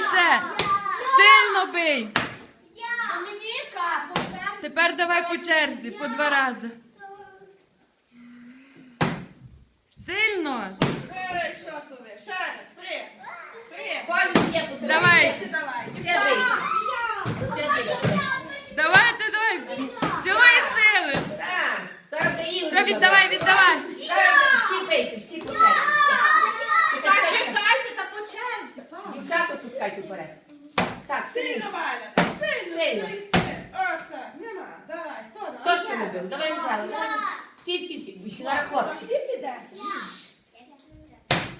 бий ще. Сильно бий. Тепер давай по черзі, по два рази. Сильно. Що то ви? Ще раз, три. Три. Колі є потрібно. Давай. Ще бий. Давайте, давай. З цієї сили. Все, віддавай, віддавай. Зараз всі бийте, всі по черзі. Та чекайте, та по черзі. Дівчата пускайте вперед. Так, Сильно, сильно. Валя, сильно. Сильно. Сильно. От так, нема. Давай, хто? Хто ще любив? Давай Анжела. Всі, всі, всі. Зараз хлопці. Всі піде?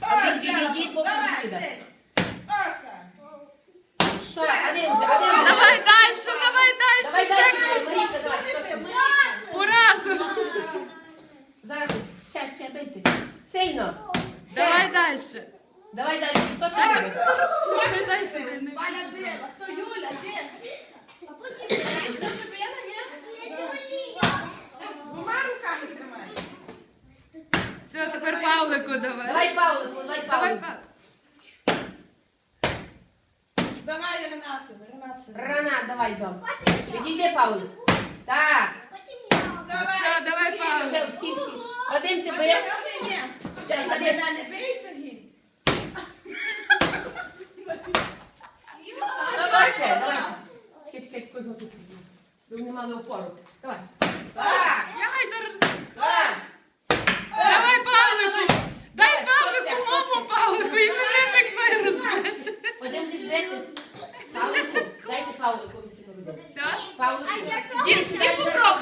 А він От, відійдіть, бо Давай, піде. сильно. От так. Що? А де вже? А де вже? Давай далі, давай. Давай, Ще давай, Марійка, давай. Хто ще? по. Зараз ще, ще бийте. Сильно. Ще. Давай далі. Давай далі. Хто ще бити? Валя. Хто Юля? Де? Ні? Двома руками тримай. Все, тепер Павлику давай. Давай Павлику, давай Давай, Павлику. Давай Ренату. Ренату. Рана, давай дом. Відійди, Павлик. Так. Давай. Все, давай. Ще всі, всі. Один ти Один, ні. Один. не бий, Сергій. Давай ще, давай. Чекай, чекай, твій готов. Ви не мали опору. Давай. Так. Давай зараз. Так. Давай Павлику. Дай Давай, хто ще, Павлику, хто мову Павлику, іменинник має розбити. Один десь бити. Павлику. Дайте Павлику, він себе робив. Все? Павлику. Дівчата,